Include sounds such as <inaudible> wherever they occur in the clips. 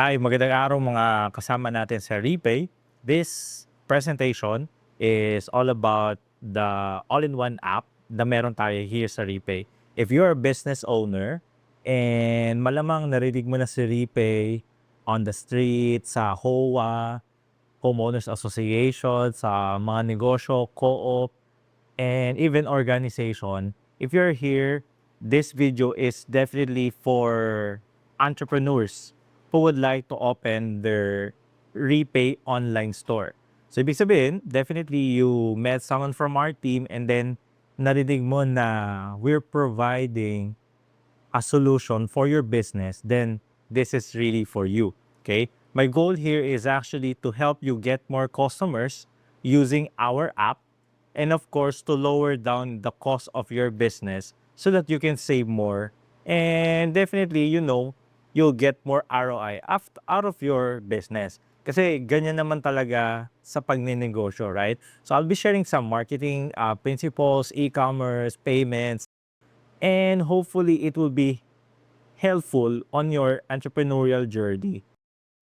Hi, magandang araw mga kasama natin sa Repay. This presentation is all about the all-in-one app na meron tayo here sa Repay. If you're a business owner and malamang narinig mo na si Repay on the street, sa HOA, Homeowners Association, sa mga negosyo, co-op, and even organization, if you're here, this video is definitely for entrepreneurs who would like to open their Repay online store. So, ibig sabihin, definitely you met someone from our team and then narinig mo na we're providing a solution for your business, then this is really for you. Okay? My goal here is actually to help you get more customers using our app and of course to lower down the cost of your business so that you can save more and definitely you know you'll get more ROI out of your business kasi ganyan naman talaga sa pagninegosyo right so I'll be sharing some marketing uh, principles e-commerce payments and hopefully it will be helpful on your entrepreneurial journey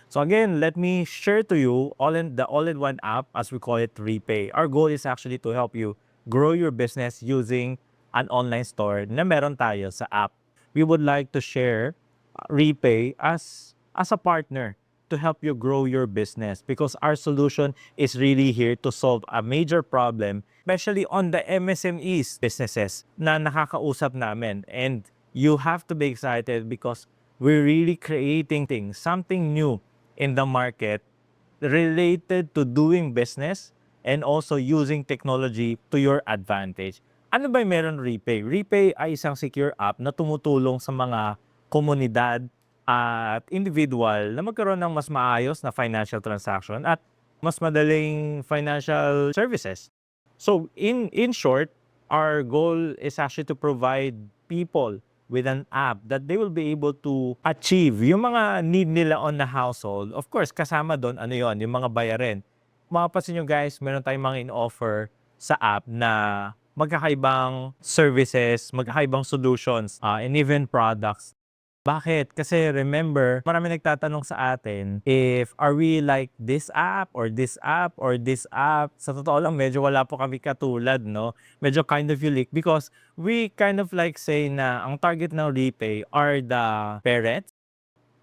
so again, let me share to you all in the all-in-one app as we call it Repay. Our goal is actually to help you grow your business using an online store na meron tayo sa app. We would like to share Repay as as a partner to help you grow your business because our solution is really here to solve a major problem, especially on the MSMEs businesses na nakakausap namin. And you have to be excited because we're really creating things, something new in the market related to doing business and also using technology to your advantage. Ano ba meron Repay? Repay ay isang secure app na tumutulong sa mga komunidad at individual na magkaroon ng mas maayos na financial transaction at mas madaling financial services. So in in short, our goal is actually to provide people with an app that they will be able to achieve yung mga need nila on the household. Of course, kasama doon, ano yon yung mga bayarin. Mapapansin nyo guys, meron tayong mga in-offer sa app na magkakaibang services, magkakaibang solutions, uh, and even products. Bakit? Kasi remember, marami nagtatanong sa atin if are we like this app or this app or this app. Sa totoo lang, medyo wala po kami katulad, no? Medyo kind of unique because we kind of like say na ang target ng Repay are the parents,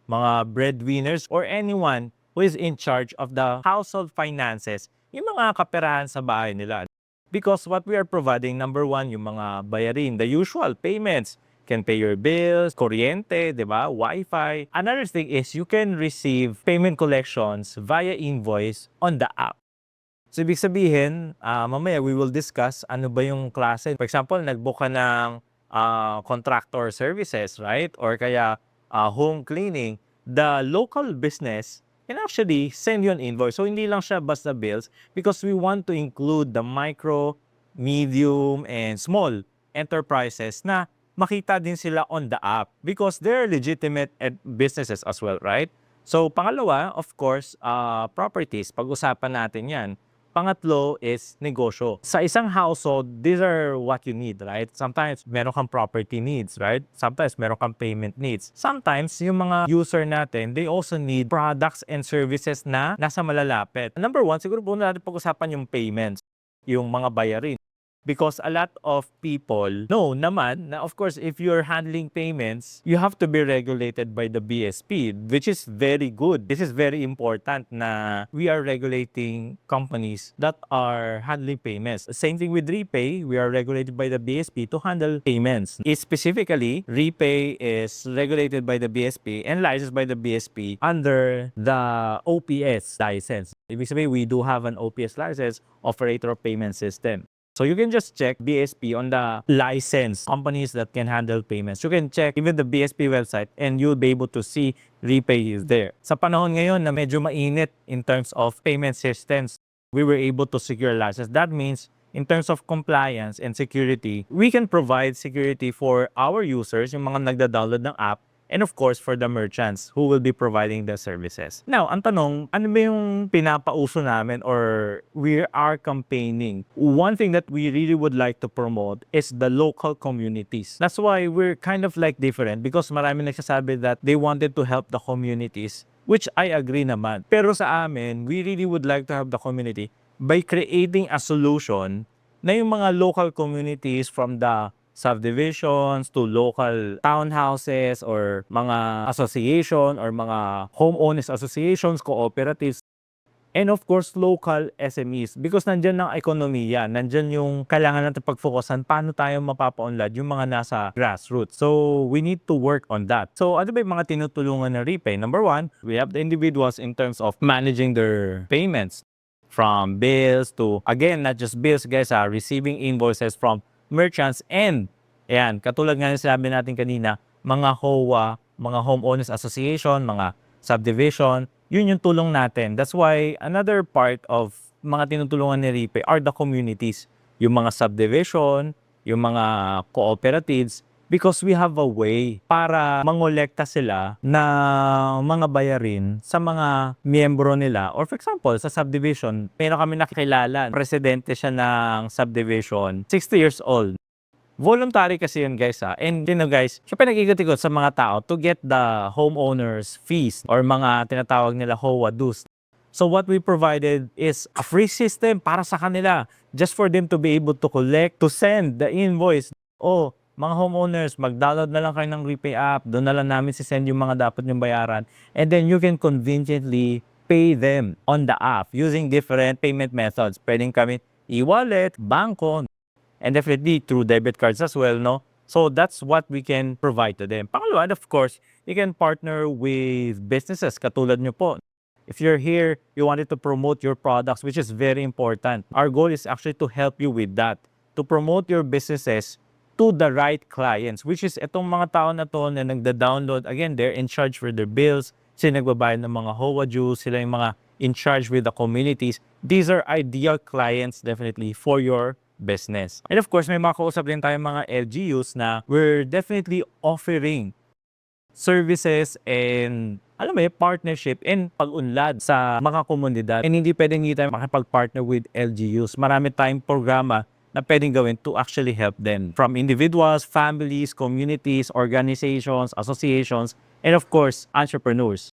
mga breadwinners, or anyone who is in charge of the household finances, yung mga kaperahan sa bahay nila. Because what we are providing, number one, yung mga bayarin, the usual payments, can pay your bills, kuryente, di ba? Wi-Fi. Another thing is you can receive payment collections via invoice on the app. So, ibig sabihin, ah, mamaya we will discuss ano ba yung klase. For example, nag-book ka ng ah, contractor services, right? Or kaya ah, home cleaning. The local business can actually send you an invoice. So, hindi lang siya basta bills because we want to include the micro, medium, and small enterprises na makita din sila on the app because they're legitimate businesses as well, right? So, pangalawa, of course, uh, properties. Pag-usapan natin yan. Pangatlo is negosyo. Sa isang household, these are what you need, right? Sometimes, meron kang property needs, right? Sometimes, meron kang payment needs. Sometimes, yung mga user natin, they also need products and services na nasa malalapit. Number one, siguro po natin pag-usapan yung payments, yung mga bayarin. Because a lot of people know naman na of course if you're handling payments, you have to be regulated by the BSP, which is very good. This is very important na we are regulating companies that are handling payments. Same thing with Repay, we are regulated by the BSP to handle payments. Specifically, Repay is regulated by the BSP and licensed by the BSP under the OPS license. Ibig sabihin, we do have an OPS license, Operator of Payment System. So you can just check BSP on the license companies that can handle payments. You can check even the BSP website and you'll be able to see Repay is there. Sa panahon ngayon na medyo mainit in terms of payment systems, we were able to secure license. That means in terms of compliance and security, we can provide security for our users, yung mga nagda-download ng app, and of course for the merchants who will be providing the services. Now, ang tanong, ano ba yung pinapauso namin or we are campaigning? One thing that we really would like to promote is the local communities. That's why we're kind of like different because marami nagsasabi that they wanted to help the communities which I agree naman. Pero sa amin, we really would like to have the community by creating a solution na yung mga local communities from the subdivisions to local townhouses or mga association or mga homeowners associations, cooperatives, and of course local SMEs because nandyan ang ekonomiya, nandyan yung kailangan natin pagfokusan paano tayo mapapaunlad yung mga nasa grassroots. So we need to work on that. So ano ba yung mga tinutulungan na repay? Number one, we have the individuals in terms of managing their payments from bills to again not just bills guys ah, receiving invoices from merchants and ayan katulad nga ng sinabi natin kanina mga HOA, mga homeowners association, mga subdivision, yun yung tulong natin. That's why another part of mga tinutulungan ni Ripe are the communities. Yung mga subdivision, yung mga cooperatives, because we have a way para mangolekta sila na mga bayarin sa mga miyembro nila. Or for example, sa subdivision, meron kami nakikilala, presidente siya ng subdivision, 60 years old. Voluntary kasi yun guys ha. And you know guys, siya pinag-ikot-ikot sa mga tao to get the homeowners fees or mga tinatawag nila HOA dues. So what we provided is a free system para sa kanila just for them to be able to collect, to send the invoice. Oh, mga homeowners, mag-download na lang kayo ng Repay app. Doon na lang namin si-send yung mga dapat yung bayaran. And then you can conveniently pay them on the app using different payment methods. Pwedeng kami e-wallet, banko, and definitely through debit cards as well, no? So that's what we can provide to them. Pangalawa, of course, you can partner with businesses katulad nyo po. If you're here, you wanted to promote your products, which is very important. Our goal is actually to help you with that, to promote your businesses to the right clients, which is itong mga tao na to na nagda-download. Again, they're in charge for their bills, sila nagbabayad ng mga HOA dues, sila yung mga in charge with the communities. These are ideal clients definitely for your business. And of course, may mga kausap din tayo mga LGUs na we're definitely offering services and alam mo yun, partnership and pag-unlad sa mga komunidad. And hindi pwedeng hindi tayo makipag-partner with LGUs. Marami tayong programa na pwedeng gawin to actually help them. From individuals, families, communities, organizations, associations, and of course, entrepreneurs.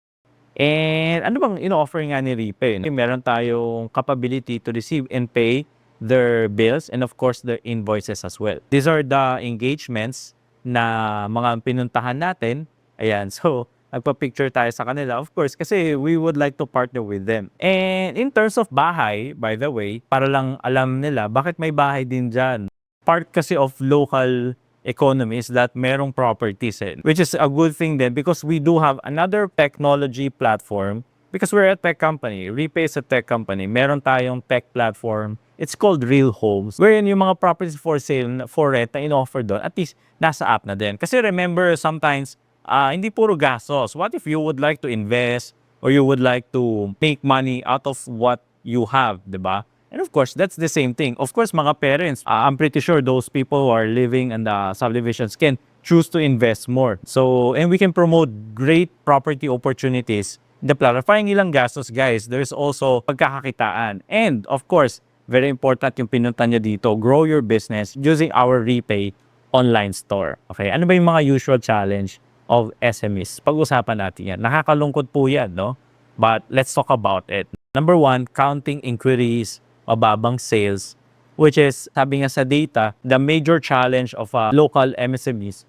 And ano bang ino-offer nga ni Ripe? Meron tayong capability to receive and pay their bills and of course their invoices as well. These are the engagements na mga pinuntahan natin. Ayan, <laughs> so nagpa-picture tayo sa kanila, of course, kasi we would like to partner with them. And in terms of bahay, by the way, para lang alam nila, bakit may bahay din dyan? Part kasi of local economy is that merong properties eh, which is a good thing then because we do have another technology platform because we're a tech company. Repay is a tech company. Meron tayong tech platform. It's called Real Homes. Wherein yung mga properties for sale, for rent na in-offer doon, at least nasa app na din. Kasi remember, sometimes, ah hindi puro gastos. What if you would like to invest or you would like to make money out of what you have, di ba? And of course, that's the same thing. Of course, mga parents, ah, I'm pretty sure those people who are living in the subdivisions can choose to invest more. So, and we can promote great property opportunities. The clarifying ilang gastos, guys, there's also pagkakakitaan. And of course, very important yung pinunta niya dito, grow your business using our Repay online store. Okay, ano ba yung mga usual challenge of SMEs? Pag-usapan natin yan. Nakakalungkot po yan, no? But let's talk about it. Number one, counting inquiries, mababang sales, which is, sabi nga sa data, the major challenge of uh, local MSMEs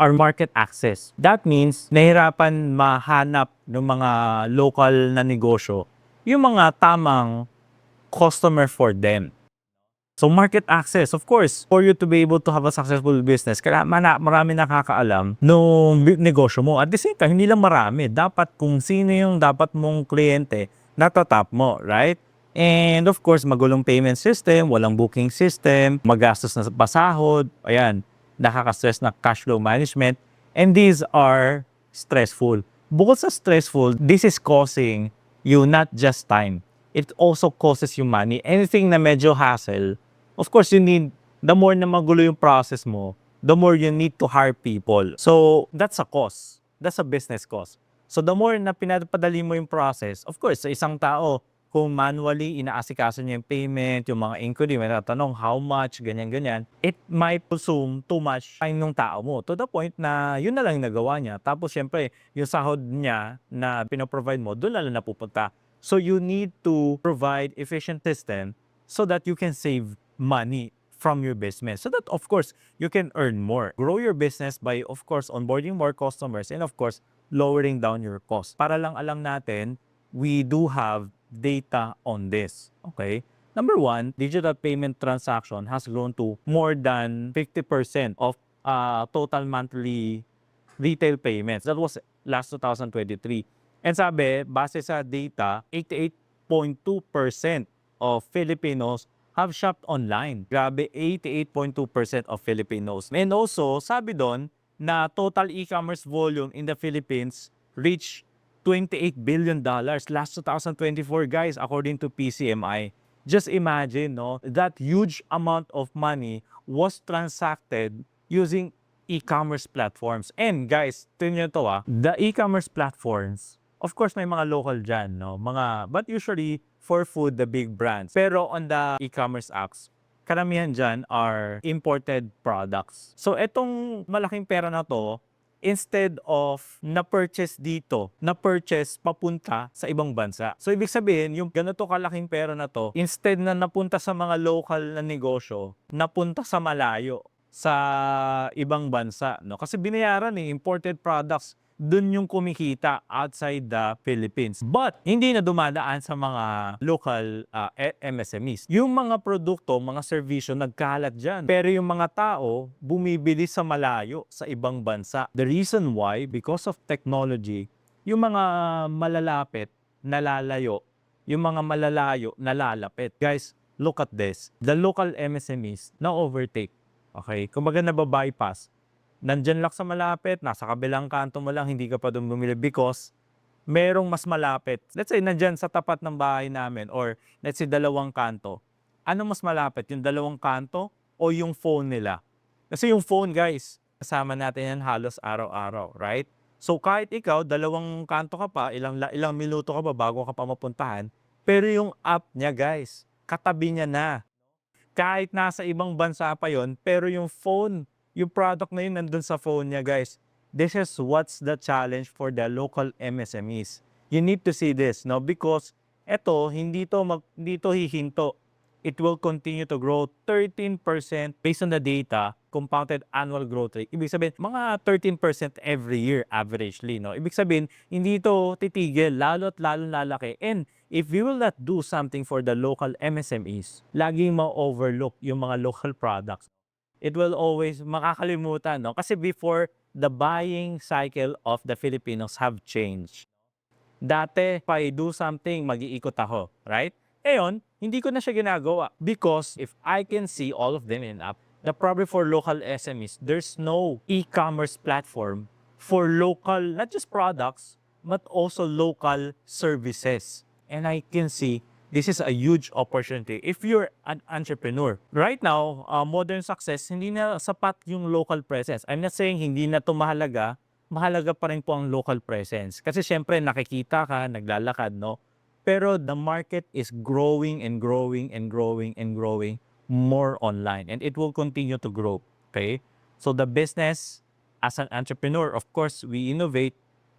are market access. That means, nahirapan mahanap ng mga local na negosyo yung mga tamang customer for them. So market access, of course, for you to be able to have a successful business, kaya mana, marami nakakaalam nung negosyo mo. At the same time, hindi lang marami. Dapat kung sino yung dapat mong kliyente, natatap mo, right? And of course, magulong payment system, walang booking system, magastos na sa pasahod, ayan, nakaka-stress na cash flow management. And these are stressful. Bukod sa stressful, this is causing you not just time. It also causes you money. Anything na medyo hassle, of course, you need, the more na magulo yung process mo, the more you need to hire people. So, that's a cost. That's a business cost. So, the more na pinapadali mo yung process, of course, sa isang tao, kung manually inaasikaso niya yung payment, yung mga inquiry, may tatanong how much, ganyan-ganyan, it might consume too much time ng tao mo to the point na yun na lang nagawa niya. Tapos syempre, yung sahod niya na pinoprovide mo, doon na lang napupunta. So you need to provide efficient system so that you can save money from your business. So that of course, you can earn more. Grow your business by of course onboarding more customers and of course, lowering down your cost. Para lang alam natin, we do have data on this. Okay? Number one, digital payment transaction has grown to more than 50% of uh, total monthly retail payments. That was last 2023. And sabi, base sa data, 88.2% of Filipinos have shopped online. Grabe, 88.2% of Filipinos. And also, sabi doon na total e-commerce volume in the Philippines reached 28 billion dollars last 2024 guys according to PCMI. Just imagine no that huge amount of money was transacted using e-commerce platforms. And guys, tingnan to ah, the e-commerce platforms, of course may mga local dyan, no? Mga, but usually for food, the big brands. Pero on the e-commerce apps, karamihan dyan are imported products. So etong malaking pera na to, instead of na-purchase dito, na-purchase papunta sa ibang bansa. So ibig sabihin, yung ganito kalaking pera na to, instead na napunta sa mga local na negosyo, napunta sa malayo sa ibang bansa, no? Kasi binayaran eh, imported products dun yung kumikita outside the Philippines. But hindi na dumadaan sa mga local uh, e- MSMEs. Yung mga produkto, mga serbisyo nagkalat dyan. Pero yung mga tao bumibili sa malayo sa ibang bansa. The reason why, because of technology, yung mga malalapit nalalayo, yung mga malalayo nalalapit. Guys, look at this. The local MSMEs na overtake. Okay? Kumbaga nababypass nandyan lang sa malapit, nasa kabilang kanto mo lang, hindi ka pa doon bumili because merong mas malapit. Let's say, nandyan sa tapat ng bahay namin or let's say dalawang kanto. Ano mas malapit? Yung dalawang kanto o yung phone nila? Kasi yung phone, guys, kasama natin yan halos araw-araw, right? So kahit ikaw, dalawang kanto ka pa, ilang, ilang minuto ka pa bago ka pa mapuntahan, pero yung app niya, guys, katabi niya na. Kahit nasa ibang bansa pa yon pero yung phone yung product na yun nandun sa phone niya, guys. This is what's the challenge for the local MSMEs. You need to see this, no? Because eto, hindi to, mag, hindi to hihinto. It will continue to grow 13% based on the data, compounded annual growth rate. Ibig sabihin, mga 13% every year averagely, no? Ibig sabihin, hindi to titigil, lalo at lalo lalaki. And if we will not do something for the local MSMEs, laging ma-overlook yung mga local products it will always makakalimutan, no? Kasi before, the buying cycle of the Filipinos have changed. Dati, if I do something, mag-iikot ako, right? Ngayon, hindi ko na siya ginagawa because if I can see all of them in app, the problem for local SMEs, there's no e-commerce platform for local, not just products, but also local services. And I can see this is a huge opportunity if you're an entrepreneur. Right now, uh, modern success, hindi na sapat yung local presence. I'm not saying hindi na to mahalaga, mahalaga pa rin po ang local presence. Kasi syempre nakikita ka, naglalakad, no? Pero the market is growing and growing and growing and growing more online and it will continue to grow. Okay? So the business as an entrepreneur, of course, we innovate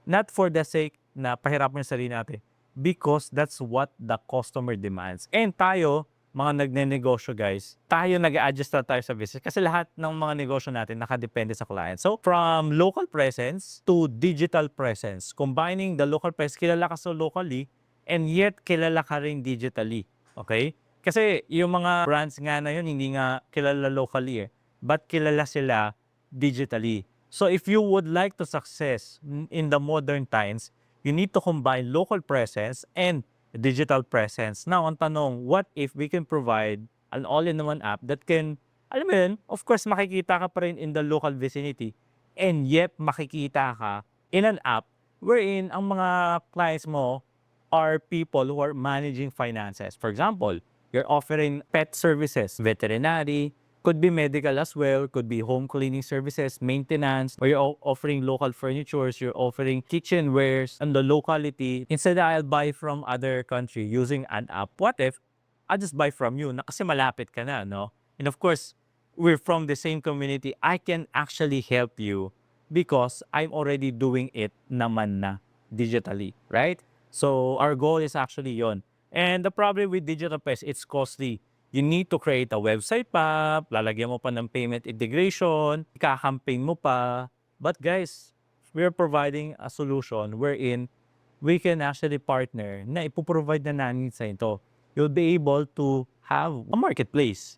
not for the sake na pahirapan yung sarili natin, because that's what the customer demands. And tayo, mga nagne-negosyo guys, tayo nag-adjust na tayo sa business kasi lahat ng mga negosyo natin nakadepende sa client. So from local presence to digital presence, combining the local presence, kilala ka so locally and yet kilala ka rin digitally. Okay? Kasi yung mga brands nga na yun, hindi nga kilala locally eh, but kilala sila digitally. So if you would like to success in the modern times, you need to combine local presence and digital presence. Now, ang tanong, what if we can provide an all-in-one app that can, alam mo yun, of course, makikita ka pa rin in the local vicinity and yet makikita ka in an app wherein ang mga clients mo are people who are managing finances. For example, you're offering pet services, veterinary, Could be medical as well, could be home cleaning services, maintenance, or you're offering local furnitures, you're offering kitchenwares and the locality. Instead I'll buy from other country using an app. What if I'll just buy from you na kasi malapit ka na, no? And of course, we're from the same community. I can actually help you because I'm already doing it naman na digitally, right? So our goal is actually yon. And the problem with digital pest, it's costly. You need to create a website pa, lalagyan mo pa ng payment integration, ika-campaign mo pa. But guys, we're providing a solution wherein we can actually partner na ipoprovide na namin sa ito. You'll be able to have a marketplace.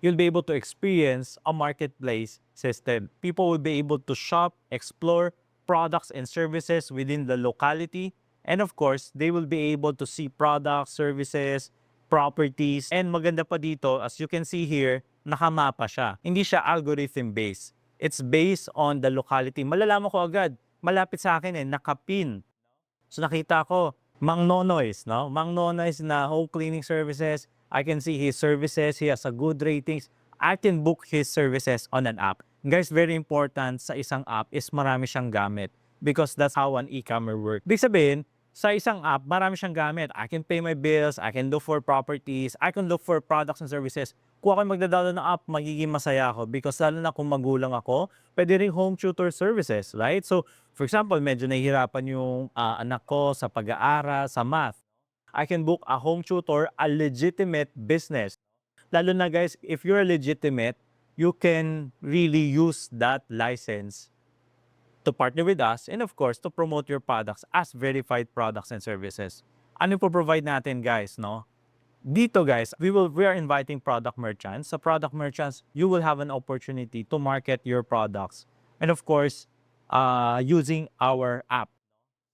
You'll be able to experience a marketplace system. People will be able to shop, explore products and services within the locality. And of course, they will be able to see products, services, properties. And maganda pa dito, as you can see here, nakamapa siya. Hindi siya algorithm-based. It's based on the locality. Malalaman ko agad, malapit sa akin eh, nakapin. So nakita ko, Mang Nonoy's, no? Mang Nonoy's na home cleaning services. I can see his services. He has a good ratings. I can book his services on an app. Guys, very important sa isang app is marami siyang gamit because that's how an e-commerce works. Big sabihin, sa isang app, marami siyang gamit. I can pay my bills, I can look for properties, I can look for products and services. Kung ako magdadalo ng app, magiging masaya ako because lalo na kung magulang ako, pwede rin home tutor services, right? So, for example, medyo nahihirapan yung ah, anak ko sa pag-aaral, sa math. I can book a home tutor, a legitimate business. Lalo na guys, if you're legitimate, you can really use that license to partner with us and of course to promote your products as verified products and services. Ano po provide natin guys, no? Dito guys, we will we are inviting product merchants. Sa product merchants, you will have an opportunity to market your products. And of course, uh, using our app.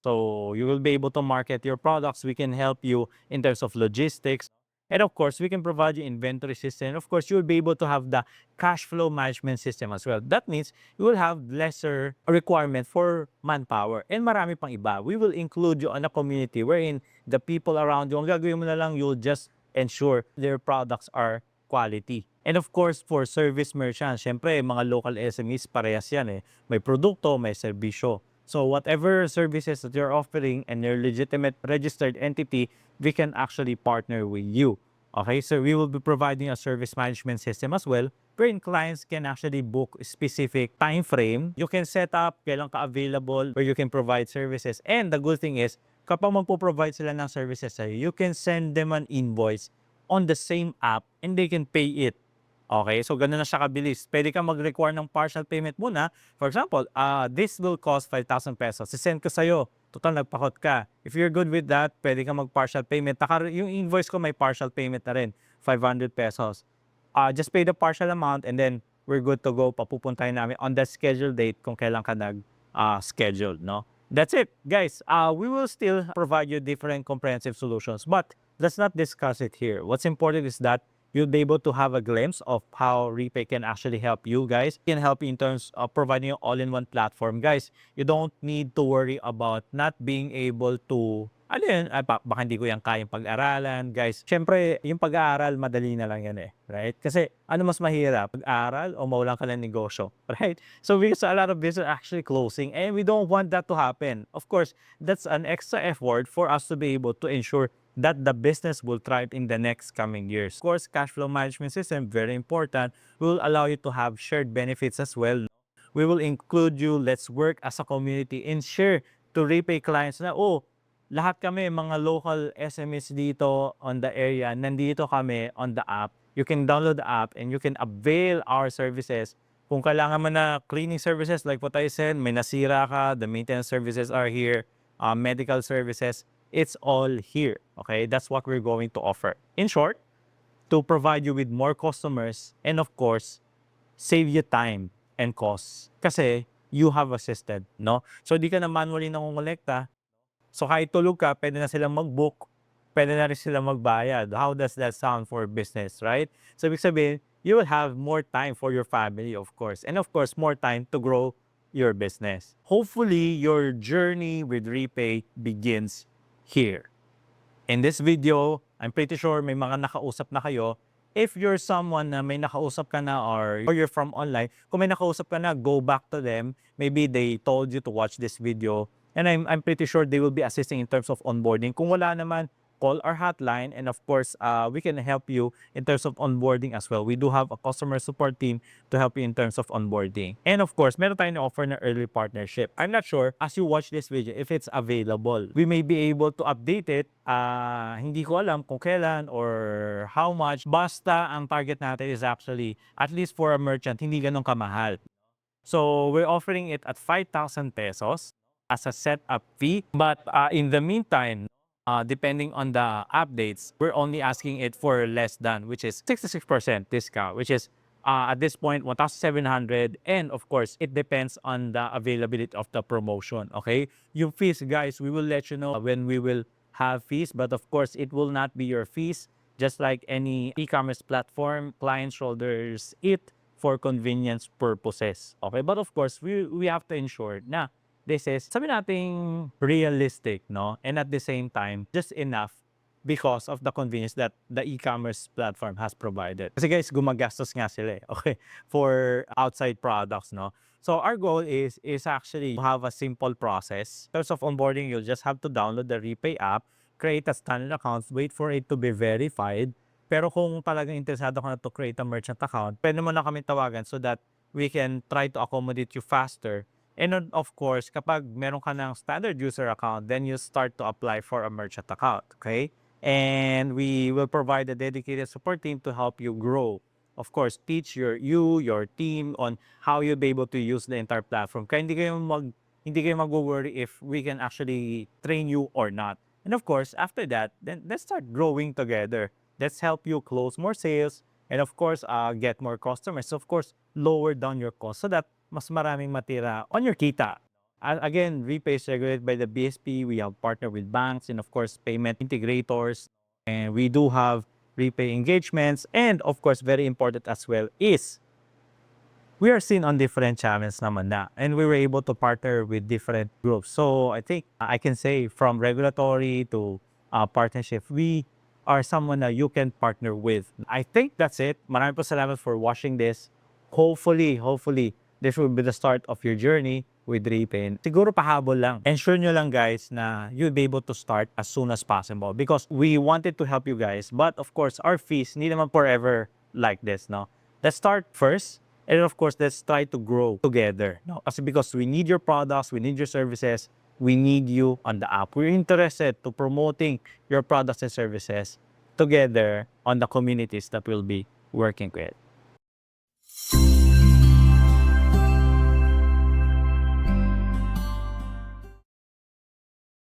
So you will be able to market your products. We can help you in terms of logistics. And of course, we can provide you inventory system. Of course, you will be able to have the cash flow management system as well. That means you will have lesser requirement for manpower. And marami pang iba. We will include you on a community wherein the people around you, ang gagawin mo na lang, you'll just ensure their products are quality. And of course, for service merchants, syempre, mga local SMEs, parehas yan eh. May produkto, may serbisyo. So whatever services that you're offering and your legitimate registered entity, we can actually partner with you. Okay, so we will be providing a service management system as well wherein clients can actually book specific time frame. You can set up kailan ka available where you can provide services. And the good thing is, kapag magpo-provide sila ng services sa'yo, you can send them an invoice on the same app and they can pay it. Okay, so ganun na siya kabilis. Pwede ka mag-require ng partial payment muna. For example, uh, this will cost 5,000 pesos. Sisend ko sa'yo. Total, nagpakot ka. If you're good with that, pwede ka mag-partial payment. Taka, yung invoice ko may partial payment na rin. 500 pesos. Uh, just pay the partial amount and then we're good to go. Papupuntahin namin on the scheduled date kung kailan ka nag-schedule, no? That's it, guys. Uh, we will still provide you different comprehensive solutions, but let's not discuss it here. What's important is that you'll be able to have a glimpse of how Repay can actually help you guys. It can help in terms of providing you all-in-one platform. Guys, you don't need to worry about not being able to ano yun, ah, ba- baka hindi ko yan kayang pag-aralan. Guys, syempre, yung pag-aaral, madali na lang yan eh. Right? Kasi, ano mas mahirap? Pag-aaral o mawalan ka ng negosyo? <laughs> Right? So, because a lot of business actually closing and we don't want that to happen. Of course, that's an extra effort for us to be able to ensure that the business will thrive in the next coming years. Of course, cash flow management system, very important, will allow you to have shared benefits as well. We will include you, let's work as a community and share to repay clients na, oh, lahat kami, mga local SMEs dito on the area, nandito kami on the app. You can download the app and you can avail our services. Kung kailangan mo na cleaning services, like what I said, may nasira ka, the maintenance services are here, uh, medical services, it's all here. Okay, that's what we're going to offer. In short, to provide you with more customers and of course, save you time and costs. Kasi you have assisted, no? So, di ka na manually nangongolekta. So, kahit tulog ka, pwede na silang mag-book, pwede na rin silang magbayad. How does that sound for business, right? So, ibig sabihin, you will have more time for your family, of course. And of course, more time to grow your business. Hopefully, your journey with Repay begins here. In this video, I'm pretty sure may mga nakausap na kayo if you're someone na may nakausap ka na or, or you're from online, kung may nakausap ka na, go back to them. Maybe they told you to watch this video. And I'm, I'm pretty sure they will be assisting in terms of onboarding. Kung wala naman, call our hotline. And of course, uh, we can help you in terms of onboarding as well. We do have a customer support team to help you in terms of onboarding. And of course, meron tayong offer na early partnership. I'm not sure, as you watch this video, if it's available. We may be able to update it. Uh, hindi ko alam kung kailan or how much. Basta ang target natin is actually, at least for a merchant, hindi ganun kamahal. So we're offering it at 5,000 pesos as a setup fee. But uh, in the meantime, uh, depending on the updates, we're only asking it for less than, which is 66% discount, which is uh, at this point 1,700. And of course, it depends on the availability of the promotion. Okay, yung fees, guys, we will let you know when we will have fees, but of course, it will not be your fees. Just like any e-commerce platform, client shoulders it for convenience purposes. Okay, but of course, we we have to ensure na this is, sabi nating realistic, no? And at the same time, just enough because of the convenience that the e-commerce platform has provided. Kasi guys, gumagastos nga sila eh, <laughs> okay, for outside products, no? So our goal is is actually to have a simple process. In terms of onboarding, you'll just have to download the Repay app, create a standard account, wait for it to be verified. Pero kung talagang interesado ka na to create a merchant account, pwede mo na kami tawagan so that we can try to accommodate you faster And of course, kapag meron ka ng standard user account, then you start to apply for a merchant account, okay? And we will provide a dedicated support team to help you grow. Of course, teach your you, your team on how you'll be able to use the entire platform. Kaya hindi kayo mag hindi kayo mag-worry if we can actually train you or not. And of course, after that, then let's start growing together. Let's help you close more sales and of course, uh, get more customers. Of course, lower down your cost so that mas maraming matira on your kita. And again, Repay is regulated by the BSP. We have partnered with banks and of course payment integrators. And we do have Repay engagements. And of course, very important as well is we are seen on different channels naman na. And we were able to partner with different groups. So I think I can say from regulatory to uh, partnership, we are someone that you can partner with. I think that's it. Maraming po salamat for watching this. Hopefully, hopefully, this will be the start of your journey with Repay. Siguro pahabol lang. Ensure nyo lang guys na you'll be able to start as soon as possible because we wanted to help you guys. But of course, our fees hindi naman forever like this, no? Let's start first and of course, let's try to grow together. No? Kasi because we need your products, we need your services, we need you on the app. We're interested to promoting your products and services together on the communities that we'll be working with.